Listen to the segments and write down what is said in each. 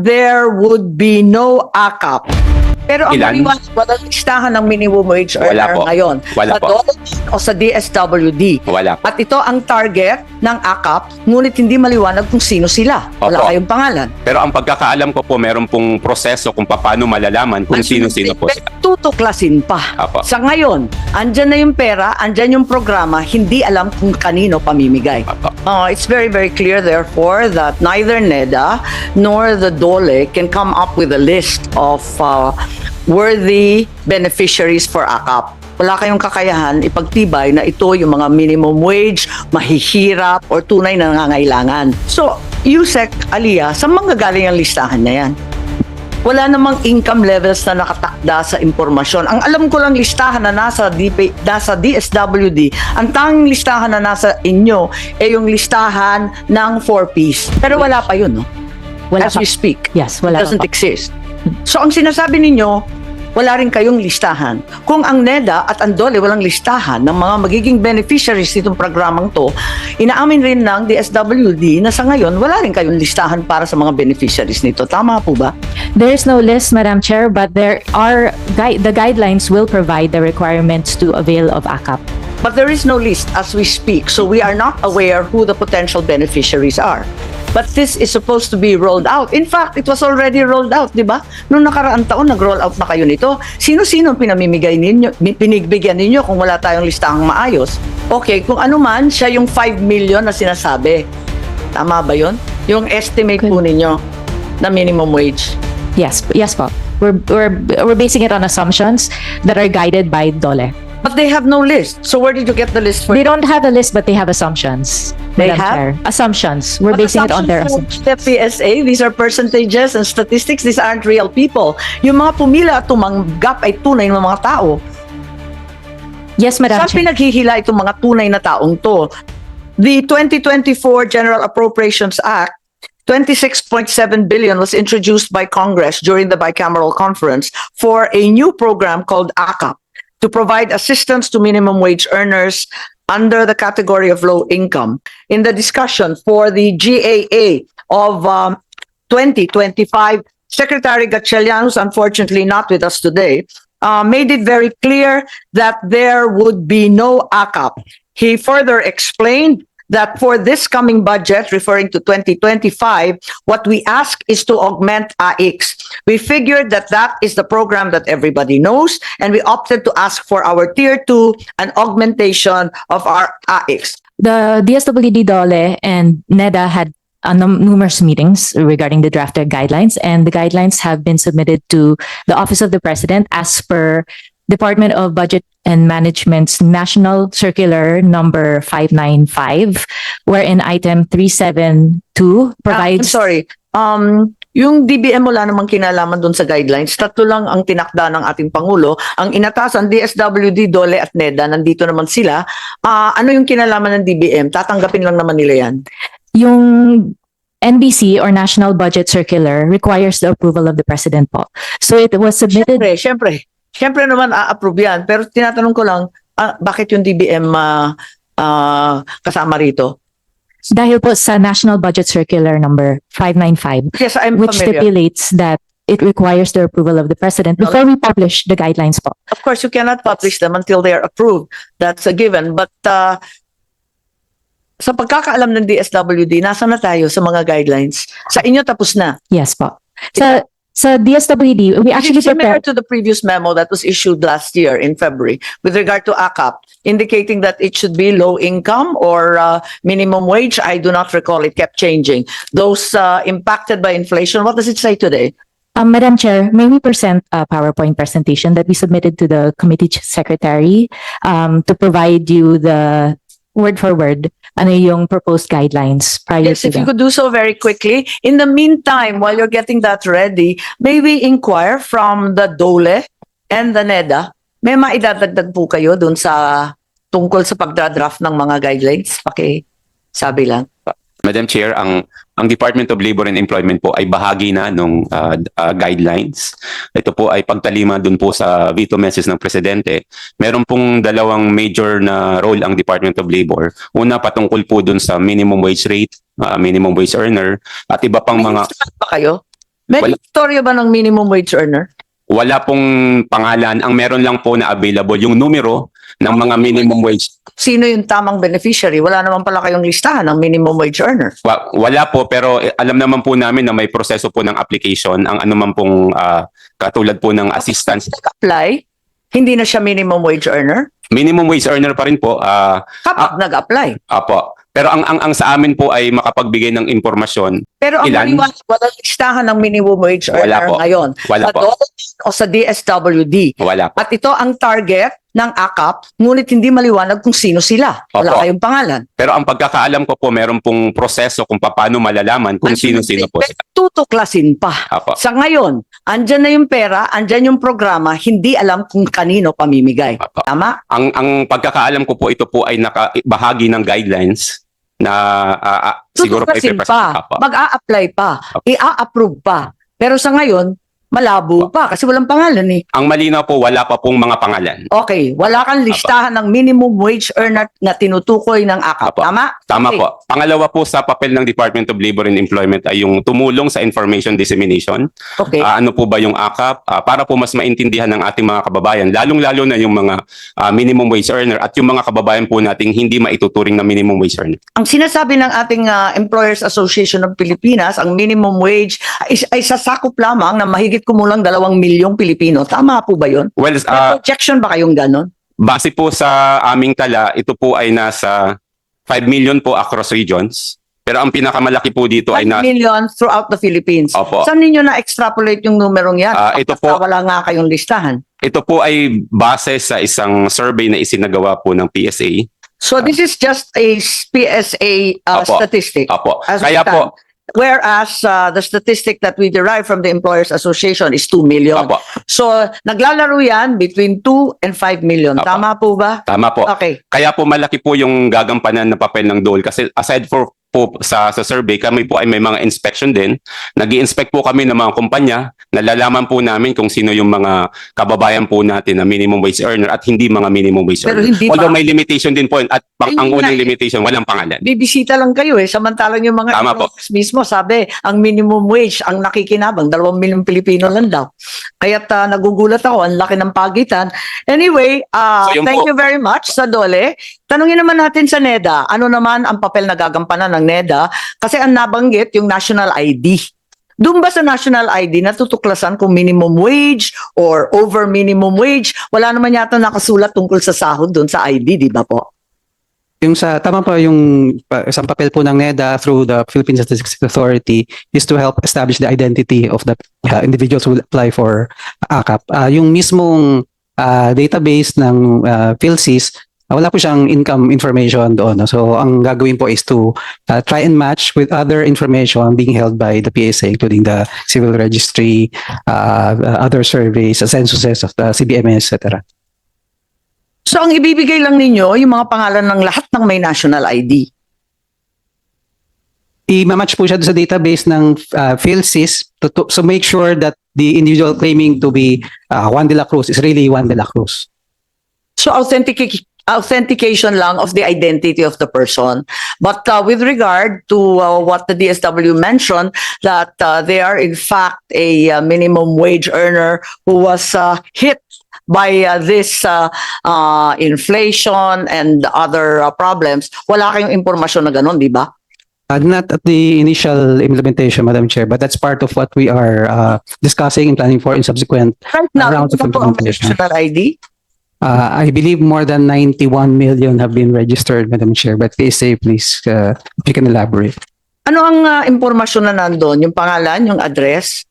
there would be no AKAP. Pero ang Ilan? maliwanag, walang listahan ng minimum wage Wala earner po. ngayon. Wala sa po. DOLE o sa DSWD. Wala po. At ito ang target ng AKAP, ngunit hindi maliwanag kung sino sila. Wala Opo. kayong pangalan. Pero ang pagkakaalam ko po, meron pong proseso kung paano malalaman kung sino-sino po sila. Tutuklasin pa. Apo. Sa ngayon, andyan na yung pera, andyan yung programa, hindi alam kung kanino pamimigay. Apo. Uh, it's very, very clear, therefore, that neither NEDA nor the DOLE can come up with a list of uh, worthy beneficiaries for AKAP. Wala kayong kakayahan ipagtibay na ito yung mga minimum wage, mahihirap, or tunay na nangangailangan. So, Yusek, Aliyah, sa mga galing ang listahan na yan? Wala namang income levels na nakatakda sa impormasyon. Ang alam ko lang listahan na nasa, DP, nasa DSWD, ang tanging listahan na nasa inyo ay yung listahan ng 4Ps. Pero wala pa yun, no? Wala As pa. we speak. Yes, wala It doesn't pa. exist. So ang sinasabi ninyo, wala rin kayong listahan. Kung ang NEDA at ang DOLE walang listahan ng mga magiging beneficiaries nitong programang to, inaamin rin ng DSWD na sa ngayon wala rin kayong listahan para sa mga beneficiaries nito. Tama po ba? There is no list, Madam Chair, but there are gui- the guidelines will provide the requirements to avail of ACAP. But there is no list as we speak, so we are not aware who the potential beneficiaries are. But this is supposed to be rolled out. In fact, it was already rolled out, di ba? Noong nakaraang taon, nag-roll out na kayo nito. Sino-sino pinamimigay ninyo, pinigbigyan ninyo kung wala tayong listahang maayos? Okay, kung ano man, siya yung 5 million na sinasabi. Tama ba yon? Yung estimate po ninyo na minimum wage. Yes, yes po. We're, we're, we're basing it on assumptions that are guided by DOLE. But they have no list. So where did you get the list for They don't have a list, but they have assumptions. They Madam have? Chair. Assumptions. We're But basing it on their assumptions assumptions. the PSA, these are percentages and statistics. These aren't real people. Yung mga pumila at tumanggap ay tunay ng mga tao. Yes, Madam Saan Chair. pinaghihila itong mga tunay na taong to? The 2024 General Appropriations Act 26.7 billion was introduced by Congress during the bicameral conference for a new program called ACAP to provide assistance to minimum wage earners under the category of low income. In the discussion for the GAA of um, 2025, Secretary Gatchalian, unfortunately not with us today, uh, made it very clear that there would be no ACAP. He further explained that for this coming budget, referring to 2025, what we ask is to augment AX. We figured that that is the program that everybody knows, and we opted to ask for our tier two, an augmentation of our AX. The DSWD DOLE and NEDA had uh, num- numerous meetings regarding the drafted guidelines, and the guidelines have been submitted to the Office of the President as per Department of Budget and Management's National Circular Number 595, wherein item 372 Ah, I'm provides sorry. Um, yung DBM wala namang kinalaman doon sa guidelines. Tatlo lang ang tinakda ng ating Pangulo. Ang inatasan, DSWD, DOLE at NEDA, nandito naman sila. Ah, ano yung kinalaman ng DBM? Tatanggapin lang naman nila yan. yung NBC or National Budget Circular requires the approval of the President po. So it was submitted Siyempre, siyempre. Siyempre naman a-approve yan. Pero tinatanong ko lang, ah, bakit yung DBM ah, ah, kasama rito? dahil po sa National Budget Circular number 595 Yes, I'm which familiar. stipulates that it requires the approval of the President before we publish the guidelines po. Of course, you cannot publish them until they are approved. That's a given. But uh, sa pagkakaalam ng DSWD, nasa na tayo sa mga guidelines? Sa inyo tapos na. Yes po. Sa sa DSWD, we actually Similar prepared to the previous memo that was issued last year in February with regard to ACAP, indicating that it should be low income or uh, minimum wage. I do not recall. It kept changing. Those uh, impacted by inflation, what does it say today? Um, Madam Chair, may we present a PowerPoint presentation that we submitted to the committee ch- secretary um, to provide you the word for word ano yung proposed guidelines prior Yes, to if you could do so very quickly. In the meantime, while you're getting that ready, may we inquire from the DOLE and the NEDA, may maidadagdag po kayo dun sa tungkol sa pagdadraft ng mga guidelines? Paki sabi lang. Madam Chair, ang ang Department of Labor and Employment po ay bahagi na nung ah, ah, guidelines. Ito po ay pagtalima dun po sa veto message ng presidente. Meron pong dalawang major na role ang Department of Labor. Una patungkol po dun sa minimum wage rate, ah, minimum wage earner at iba pang May mga ba kayo? May Wala. istorya ba ng minimum wage earner? Wala pong pangalan. Ang meron lang po na available yung numero ng mga minimum wage. Sino yung tamang beneficiary? Wala naman pala kayong listahan ng minimum wage earner. Wa- Wala po pero eh, alam naman po namin na may proseso po ng application ang anuman pong ah, katulad po ng assistance. Nag-apply, hindi na siya minimum wage earner. Minimum wage earner pa rin po. ah, Kapag nag-apply. apo. Pero ang, ang ang sa amin po ay makapagbigay ng impormasyon. Pero ang Ilan? maliwanag, walang listahan ng minimum wage Wala earner po. ngayon. Wala Sa po. DOLE o sa DSWD. Wala po. At ito ang target ng AKAP, ngunit hindi maliwanag kung sino sila. Wala Opo. kayong pangalan. Pero ang pagkakaalam ko po meron pong proseso kung paano malalaman kung sino-sino po sila. Tutuklasin pa. Apo. Sa ngayon, andyan na yung pera, andyan yung programa, hindi alam kung kanino pamimigay. Apo. Tama? Ang ang pagkakaalam ko po ito po ay naka bahagi ng guidelines na ah, ah, siguro pa Tutuklasin pa. Mag-a-apply pa. Apo. I-a-approve pa. Pero sa ngayon, malabo pa kasi walang pangalan eh. Ang malinaw po wala pa pong mga pangalan. Okay, wala kang listahan ng minimum wage earner na tinutukoy ng AKAP. Apo. Tama? Tama Okay. po. Pangalawa po sa papel ng Department of Labor and Employment ay yung tumulong sa information dissemination. Okay. Ah, ano po ba yung AKAP? Ah, para po mas maintindihan ng ating mga kababayan, lalong-lalo na yung mga ah, minimum wage earner at yung mga kababayan po nating hindi maituturing na minimum wage earner. ang sinasabi ng ating ah, Employers Association of Pilipinas, ang minimum wage ay, ay sasakop lamang na mahigit kumulang dalawang milyong Pilipino. Tama po ba yun? Well, May ah, projection ba kayong ganon? base po sa aming tala, ito po ay nasa 5 million po across regions. Pero ang pinakamalaki po dito ay 5 na million throughout the Philippines. Opo. Saan ninyo na-extrapolate yung numerong yan? Ah, ito po- Wala nga kayong listahan. Ito po ay base sa isang survey na isinagawa po ng PSA. So this is just a PSA uh, Opo. statistic. As Kaya po. Whereas uh, the statistic that we derive from the Employers Association is 2 million. apo, So naglalaro yan between 2 and 5 million. Opo. Tama po ba? tama po. Okay. Kaya po malaki po yung gagampanan na papel ng DOL kasi aside for po sa sa survey kami po ay may mga inspection din. Nag-i-inspect po kami ng mga kumpanya. Nalalaman po namin kung sino yung mga kababayan po natin na minimum wage earner at hindi mga minimum wage Pero earner. hindi Although pa- may limitation din po at pang, Ayun ang unang eh. limitation walang pangalan. Bibisita lang kayo eh. Samantalang yung mga Tama po. mismo sabi, ang minimum wage, ang nakikinabang, dalawang milyong Pilipino lang daw. Kaya't uh, nagugulat ako, ang laki ng pagitan. Anyway, uh, So, yun thank po. you very much sa Dole. Tanungin naman natin sa NEDA, ano naman ang papel na gagampanan ng NEDA? Kasi ang nabanggit yung national ID. Doon ba sa national ID natutuklasan kung minimum wage or over minimum wage? Wala naman yata nakasulat tungkol sa sahod doon sa ID, di ba po? Yung sa tama pa yung isang papel po ng NEDA through the Philippine Statistics Authority is to help establish the identity of the uh, individuals who apply for AKAP. Ah, yung mismong ah, database ng uh, PhilSys ah, wala po siyang income information doon. no? So ang gagawin po is to ah, try and match with other information being held by the PSA including the civil registry, ah, other surveys, censuses of the CBMS, etc. So ang ibibigay lang ninyo yung mga pangalan ng lahat ng may national ID. i-match po siya sa database ng uh, PhilSys to, to, so make sure that the individual claiming to be uh, Juan de la Cruz is really Juan de la Cruz. So authentic authentication lang of the identity of the person. But uh, with regard to uh, what the DSW mentioned, that uh, they are in fact a uh, minimum wage earner who was uh, hit by uh, this uh, uh, inflation and other uh, problems, wala kayong impormasyon na ganun, di ba? Uh, not at the initial implementation, Madam Chair, but that's part of what we are uh, discussing and planning for in subsequent. Right now, Rounds of implementation. ID? Uh, I believe more than 91 million have been registered, Madam Chair, but PSA, please, uh, if you can elaborate. Ano ang uh, impormasyon na nandun? Yung pangalan, yung address?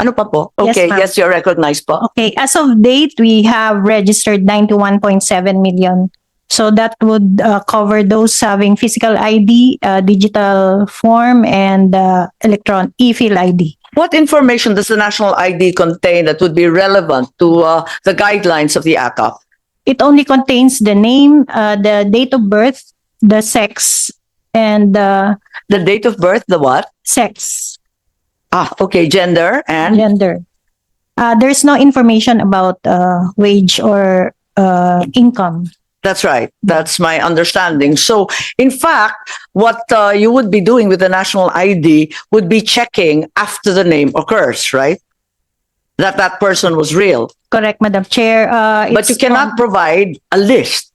Ano pa po? Yes, Okay, ma'am. yes, you're recognized po. Okay, as of date, we have registered 91.7 million. So that would uh, cover those having physical ID, uh, digital form, and uh, electron e-fill ID. What information does the national ID contain that would be relevant to uh, the guidelines of the ACAP? It only contains the name, uh, the date of birth, the sex, and uh, The date of birth, the what? sex, Ah, okay, gender and gender. Uh, there's no information about uh, wage or uh, income. That's right. That's my understanding. So, in fact, what uh, you would be doing with the national ID would be checking after the name occurs, right? That that person was real. Correct, Madam Chair. Uh, But it's you cannot provide a list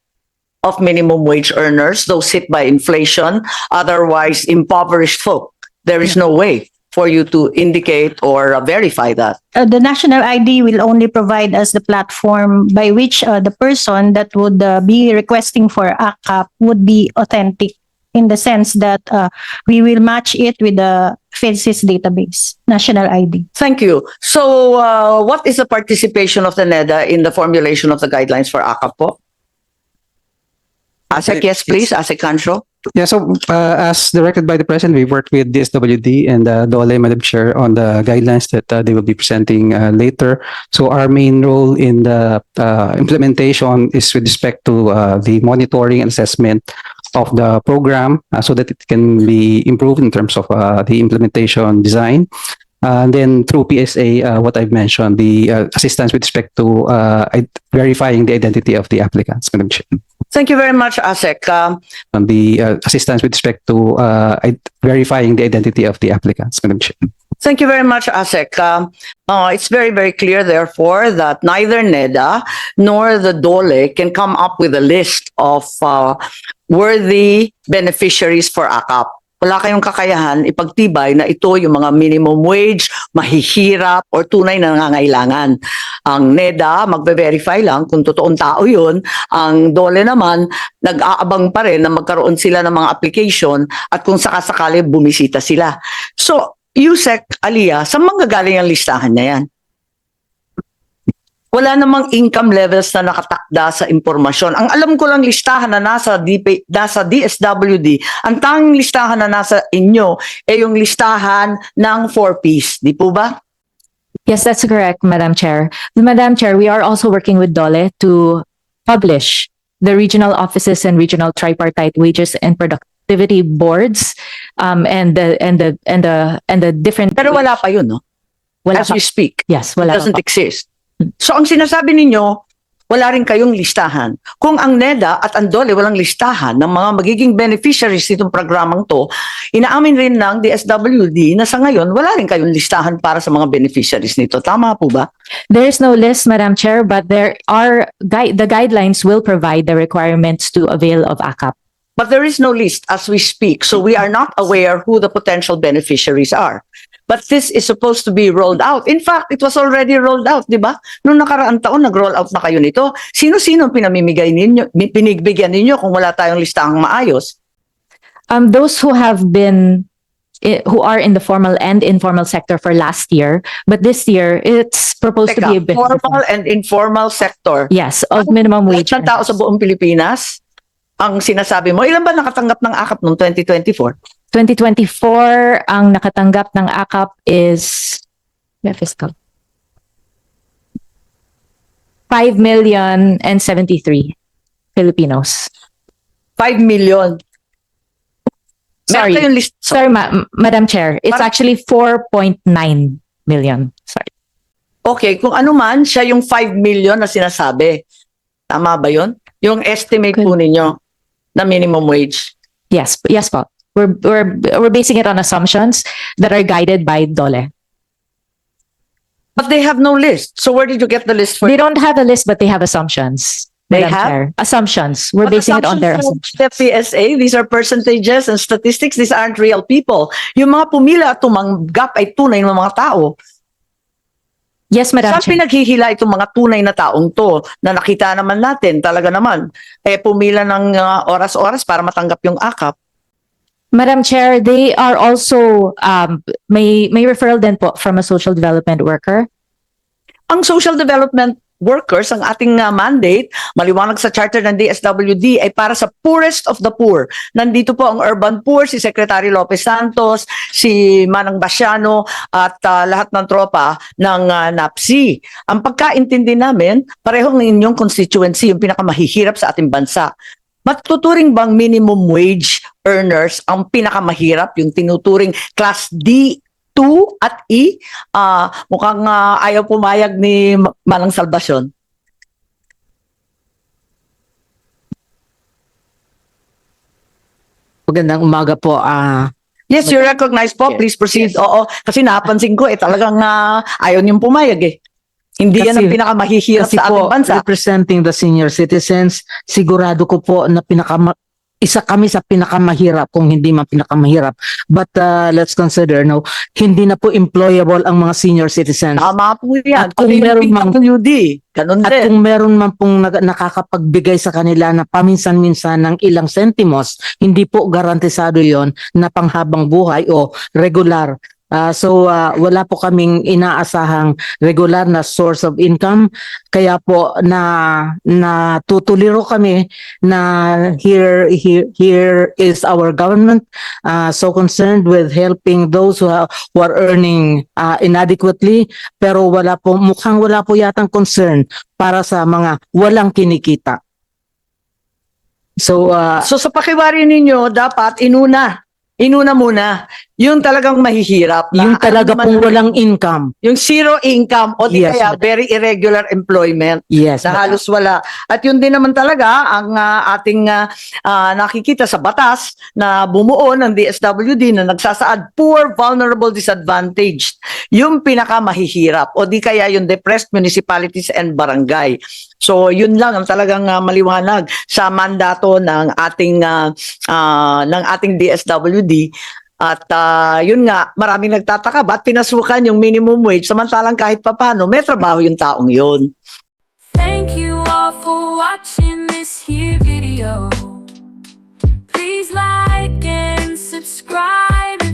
of minimum wage earners, those hit by inflation, otherwise impoverished folk. There is no way for you to indicate or uh, verify that. uh, the national ID will only provide us the platform by which uh, the person that would uh, be requesting for ACAP would be authentic in the sense that uh, we will match it with the FEDSIS database, national ID. Thank you. So, uh, what is the participation of the NEDA in the formulation of the guidelines for ACAP po? ASEC, yes, please. ASEC Kancho. Yeah, so uh, as directed by the president, we worked with DSWD and uh, Dole, Madam Chair, on the guidelines that uh, they will be presenting uh, later. So our main role in the uh, implementation is with respect to uh, the monitoring and assessment of the program uh, so that it can be improved in terms of uh, the implementation design. Uh, and then through PSA, uh, what I've mentioned, the uh, assistance with respect to uh, i- verifying the identity of the applicants, Madam Chair. Thank you very much, ASEC. Um, on the uh, assistance with respect to uh, i- verifying the identity of the applicants, Madam Chair. Thank you very much, ASEC. Um, uh, it's very, very clear, therefore, that neither NEDA nor the DOLE can come up with a list of uh, worthy beneficiaries for AKAP. Wala kayong kakayahan ipagtibay na ito yung mga minimum wage, mahihirap, or tunay na nangangailangan. Ang NEDA, magbe-verify lang kung totoong tao yun. Ang DOLE naman, nag-aabang pa rin na magkaroon sila ng mga application at kung sakasakali bumisita sila. So, Yusek Alia, sa mga galing ang listahan na yan? Wala namang income levels na nakatakda sa impormasyon. Ang alam ko lang listahan na nasa, DP, nasa DSWD, ang tanging listahan na nasa inyo ay yung listahan ng 4Ps. Di po ba? Yes, that's correct, Madam Chair. Madam Chair, we are also working with Dole to publish the regional offices and regional tripartite wages and productivity boards um, and the and the and the and the different Pero wala pa yun, no? wala As pa- we speak. yes It wala pa doesn't po. exist. So ang sinasabi ninyo, wala rin kayong listahan. Kung ang NEDA at ang DOLE walang listahan ng mga magiging beneficiaries nitong programang to, inaamin rin ng DSWD na sa ngayon, wala rin kayong listahan para sa mga beneficiaries nito. Tama po ba? There is no list, Madam Chair, but there are guide the guidelines will provide the requirements to avail of ACAP. But there is no list as we speak, so we are not aware who the potential beneficiaries are. But this is supposed to be rolled out. In fact, it was already rolled out, di ba? Noong nakaraang taon, nag-roll out na kayo nito. Sino-sino pinamimigay ninyo, pinigbigyan ninyo kung wala tayong listahang maayos? Um, those who have been i- who are in the formal and informal sector for last year, but this year it's proposed to be a Teka, bit formal and informal sector. yes of minimum wage. ng tao sa buong Pilipinas, ang sinasabi mo, ilan ba nakatanggap ng akap noong 2024? 2024 ang nakatanggap ng ACAP is yeah, fiscal 5 million and 73 Filipinos. 5 million. Meron Sorry. kayong list. Sorry, Ma- Madam Chair. It's Parang- actually 4.9 million. Sorry. Okay, kung ano man, siya yung 5 million na sinasabi. Tama ba yun? Yung estimate po ninyo na minimum wage. Yes, yes po. We're we're we're basing it on assumptions that are guided by Dole. But they have no list. So where did you get the list for? They don't have a list, but they have assumptions. They Madam have? Chair. Assumptions. We're But basing it on their assumptions The PSA, these are percentages and statistics. These aren't real people. Yung mga pumila at tumanggap ay tunay ng mga tao. Yes, Madam Saan Chair. pinaghihila itong mga tunay na taong to na nakita naman natin talaga naman eh pumila ng uh, oras-oras para matanggap yung akap. Madam Chair, they are also um may may referral din po from a social development worker. Ang social development workers, ang ating uh, mandate, maliwanag sa charter ng DSWD, ay para sa poorest of the poor. Nandito po ang urban poor, si Secretary Lopez Santos, si Manang Basiano, at uh, lahat ng tropa ng uh, NAPSI. Ang pagkaintindi namin, pareho ng inyong constituency, yung pinakamahihirap sa ating bansa. Matuturing bang minimum wage earners ang pinakamahirap, yung tinuturing class D 2 at E. Uh, mukhang uh, ayaw pumayag ni Manang Salbasyon. Magandang umaga po. Uh, yes, you're recognized po. Please proceed. Yes. Oo, kasi napansin ko eh talagang uh, ayaw niyong pumayag eh. Hindi kasi, yan ang pinakamahihirap sa ating po, bansa. representing the senior citizens, sigurado ko po na pinaka isa kami sa pinakamahirap kung hindi man pinakamahirap. But uh, let's consider no, hindi na po employable ang mga senior citizens. Tama po yan. At kung meron mang- PWD, ganun At din. kung meron man pong nag- nakakapagbigay sa kanila na paminsan-minsan ng ilang sentimos, hindi po garantisado yon na panghabang buhay o regular. Ah, so ah, wala po kaming inaasahang regular na source of income kaya po na na tutuliro kami na here here here is our government ah, so concerned with helping those who, who are earning ah, inadequately pero wala po mukhang wala po yatang concern para sa mga walang kinikita. So uh, So sa pakiwari ninyo, dapat inuna. Inuna muna. Yung talagang mahihirap. na yung alam talaga naman pong walang income. Yung zero income o di Yes, kaya madam. very irregular employment. Yes. na halos wala. At yun din naman talaga ang ah, ating ah, ah, nakikita sa batas na bumuo ng DSWD na nagsasaad poor, vulnerable, disadvantaged. Yung pinakamahihirap o di kaya yung depressed municipalities and barangay. So yun lang ang talagang ah, maliwanag sa mandato ng ating ah, ah, ng ating DSWD at ah, yun nga, maraming nagtataka, ba't pinasukan yung minimum wage samantalang kahit papano, may trabaho yung taong yun. Thank you all for watching this here video. Please like and subscribe.